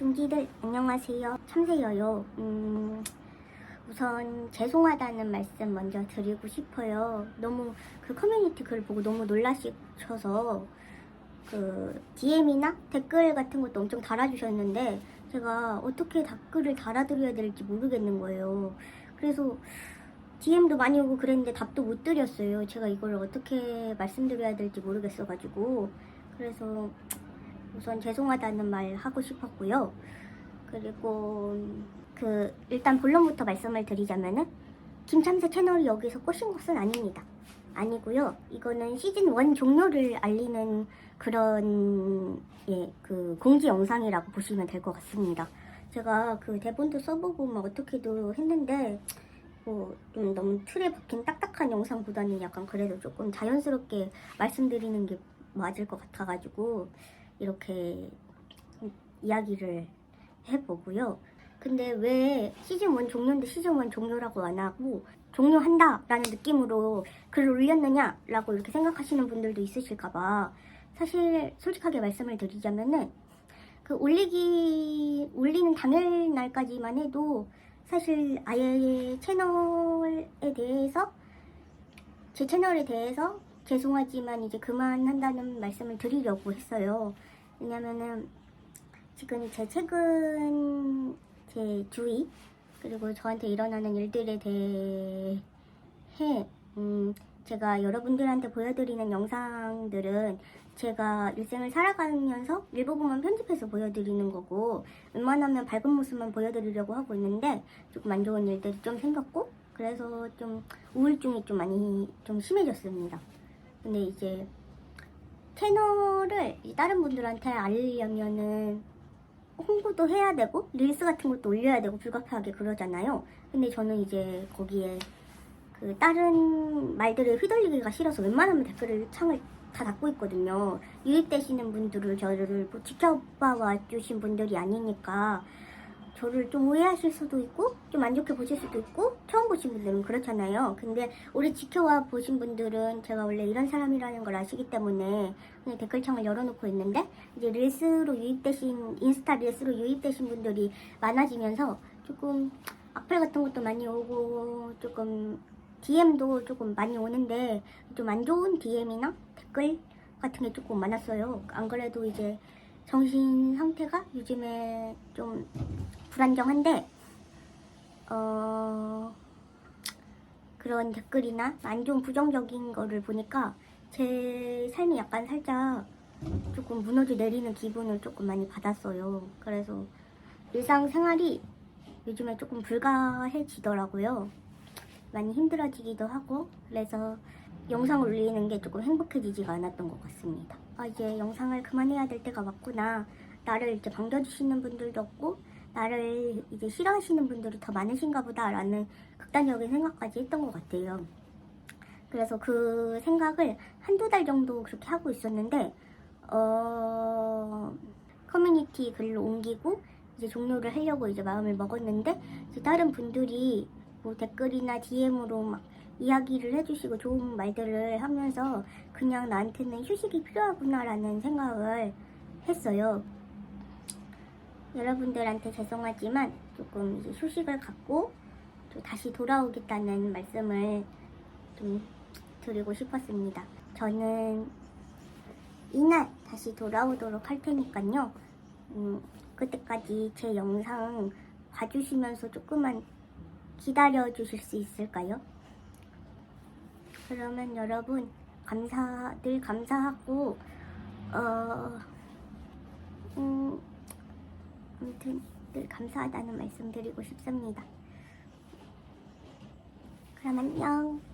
둥지들 안녕하세요. 참새여요. 음, 우선 죄송하다는 말씀 먼저 드리고 싶어요. 너무 그 커뮤니티 글 보고 너무 놀라셔서 그 DM이나 댓글 같은 것도 엄청 달아주셨는데 제가 어떻게 댓글을 달아드려야 될지 모르겠는 거예요. 그래서 DM도 많이 오고 그랬는데 답도 못 드렸어요. 제가 이걸 어떻게 말씀드려야 될지 모르겠어가지고 그래서 우선 죄송하다는 말 하고 싶었고요. 그리고 그 일단 본론부터 말씀을 드리자면은 김참새 채널이 여기서 꼬신 것은 아닙니다. 아니고요. 이거는 시즌 1 종료를 알리는 그런 예, 그 공지 영상이라고 보시면 될 것 같습니다. 제가 그 대본도 써보고 막 어떻게도 했는데 뭐 좀 너무 틀에 박힌 딱딱한 영상보다는 약간 그래도 조금 자연스럽게 말씀드리는 게 맞을 것 같아가지고 이렇게 이야기를 해보고요. 근데 왜 시즌 1 종료인데 시즌 1 종료라고 안 하고 종료한다라는 느낌으로 글을 올렸느냐라고 이렇게 생각하시는 분들도 있으실까봐 사실 솔직하게 말씀을 드리자면은 그 올리기 올리는 당일 날까지만 해도 사실 아예 채널에 대해서 제 채널에 대해서 죄송하지만 이제 그만한다는 말씀을 드리려고 했어요. 왜냐면은 지금 제 최근 제 주위 그리고 저한테 일어나는 일들에 대해 음, 제가 여러분들한테 보여드리는 영상들은 제가 일생을 살아가면서 일부분만 편집해서 보여드리는 거고 웬만하면 밝은 모습만 보여드리려고 하고 있는데 조금 안 좋은 일들이 좀 생겼고 그래서 좀 우울증이 좀 많이 좀 심해졌습니다. 근데 이제 채널을 다른 분들한테 알리려면은 홍보도 해야 되고 릴스 같은 것도 올려야 되고 불가피하게 그러잖아요. 근데 저는 이제 거기에 그 다른 말들을 휘둘리기가 싫어서 웬만하면 댓글을 창을 다 닫고 있거든요. 유입되시는 분들을 저를 뭐 지켜봐 주신 분들이 아니니까 저를 좀 오해하실 수도 있고 좀 안 좋게 보실 수도 있고 처음 보신 분들은 그렇잖아요. 근데 오래 지켜와 보신 분들은 제가 원래 이런 사람이라는 걸 아시기 때문에 그냥 댓글창을 열어놓고 있는데 이제 릴스로 유입되신 인스타 릴스로 유입되신 분들이 많아지면서 조금 악플 같은 것도 많이 오고 조금 DM도 조금 많이 오는데 좀 안 좋은 DM이나 댓글 같은 게 조금 많았어요. 안 그래도 이제 정신 상태가 요즘에 좀 불안정한데 어 그런 댓글이나 안 좋은 부정적인 거를 보니까 제 삶이 약간 살짝 조금 무너져 내리는 기분을 조금 많이 받았어요. 그래서 일상생활이 요즘에 조금 불가해지더라고요. 많이 힘들어지기도 하고 그래서 영상을 올리는 게 조금 행복해지지가 않았던 것 같습니다. 아 이제 영상을 그만해야 될 때가 왔구나. 나를 이제 반겨주시는 분들도 없고 나를 이제 싫어하시는 분들이 더 많으신가 보다라는 극단적인 생각까지 했던 것 같아요. 그래서 그 생각을 한두 달 정도 그렇게 하고 있었는데 어 커뮤니티 글로 옮기고 이제 종료를 하려고 이제 마음을 먹었는데 이제 다른 분들이 뭐 댓글이나 DM으로 막 이야기를 해주시고 좋은 말들을 하면서 그냥 나한테는 휴식이 필요하구나라는 생각을 했어요. 여러분들한테 죄송하지만 조금 이제 휴식을 갖고 또 다시 돌아오겠다는 말씀을 좀 드리고 싶었습니다. 저는 이날 다시 돌아오도록 할 테니까요. 음, 그때까지 제 영상 봐주시면서 조금만 기다려 주실 수 있을까요? 그러면 여러분 감사 늘 감사하고 어 음, 아무튼 늘 감사하다는 말씀 드리고 싶습니다. 그럼 안녕.